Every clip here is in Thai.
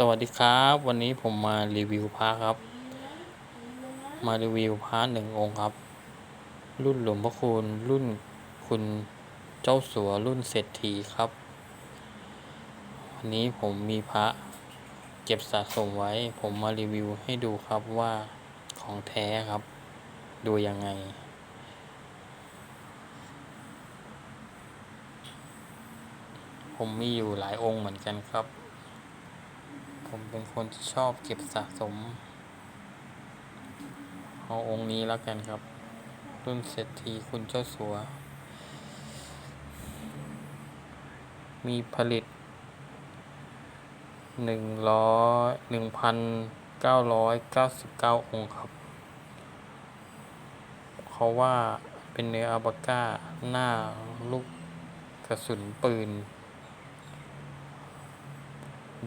สวัสดีครับ วันนี้ผมมารีวิวพระครับ มารีวิวพระหนึ่งองค์ครับ รุ่นหลวงพ่อคูณรุ่นคุณเจ้าสัวรุ่นเศรษฐีครับ วันนี้ผมมีพระเก็บสะสมไว้ ผมมารีวิวให้ดูครับว่าของแท้ครับ ดูยังไงผมมีอยู่หลายองค์เหมือนกันครับ ผมเป็นคนที่ชอบเก็บสะสม เอาองค์นี้แล้วกันครับ รุ่นเศรษฐีคุณเจ้าสัว มีผลิตหนึ่งร้อยหนึ่งพันเก้าร้อยเก้าสิบเก้าองค์ครับ เขาว่าเป็นเนื้ออัลบาก้าหน้าลูกกระสุนปืน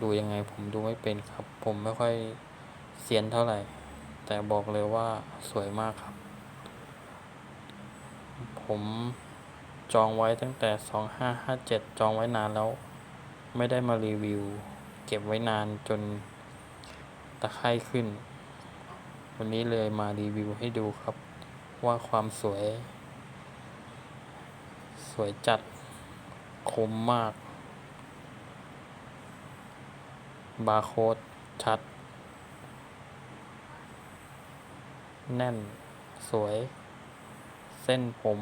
ดูยังไงผมดูไม่เป็นครับ ผมไม่ค่อยเซียนเท่าไหร่ แต่บอกเลยว่าสวยมากครับ ผมจองไว้ตั้งแต่ 2557 จองไว้นานแล้ว ไม่ได้มารีวิว เก็บไว้นานจนตะไคร่ขึ้น วันนี้เลยมารีวิวให้ดูครับ ว่าความสวย สวยจัดคมมาก บาร์โค้ดชัด แน่น สวย เส้นผม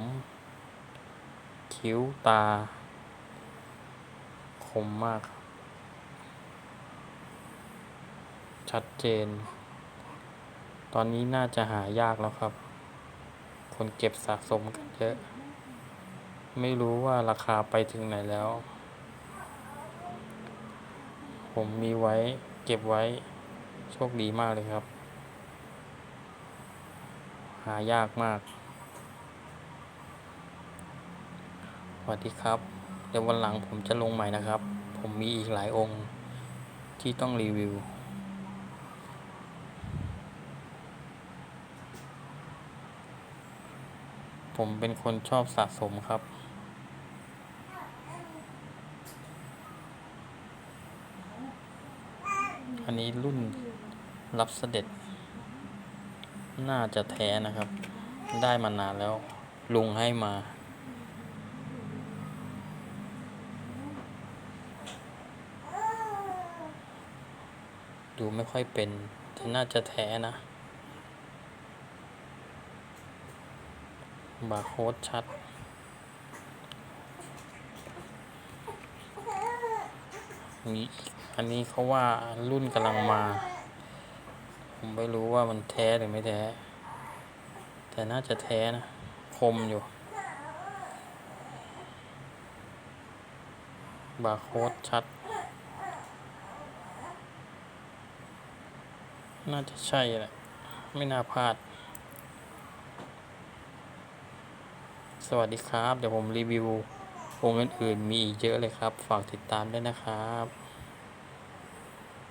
คิ้วตา คมมาก ชัดเจน ตอนนี้น่าจะหายากแล้วครับ คนเก็บสะสมกันเยอะ ไม่รู้ว่าราคาไปถึงไหนแล้ว ผมมีไว้เก็บไว้โชคดีมากเลยครับ หายากมากสวัสดีครับ เดี๋ยววันหลังผมจะลงใหม่นะครับ ผมมีอีกหลายองค์ที่ต้องรีวิวผมเป็นคนชอบสะสมครับ อันนี้รุ่นรับเสด็จ น่าจะแท้นะครับ ได้มานานแล้ว ลุงให้มาดูไม่ค่อยเป็น แต่น่าจะแท้นะ บาร์โค้ดชัด มีอีก อันนี้เขาว่ารุ่นกำลังมา ผมไม่รู้ว่ามันแท้หรือไม่แท้ แต่น่าจะแท้นะ คมอยู่ บาร์โค้ดชัด น่าจะใช่แหละ ไม่น่าพลาด สวัสดีครับ เดี๋ยวผมรีวิวองอื่นๆมีอีกเยอะเลยครับ ฝากติดตามด้วยนะครับ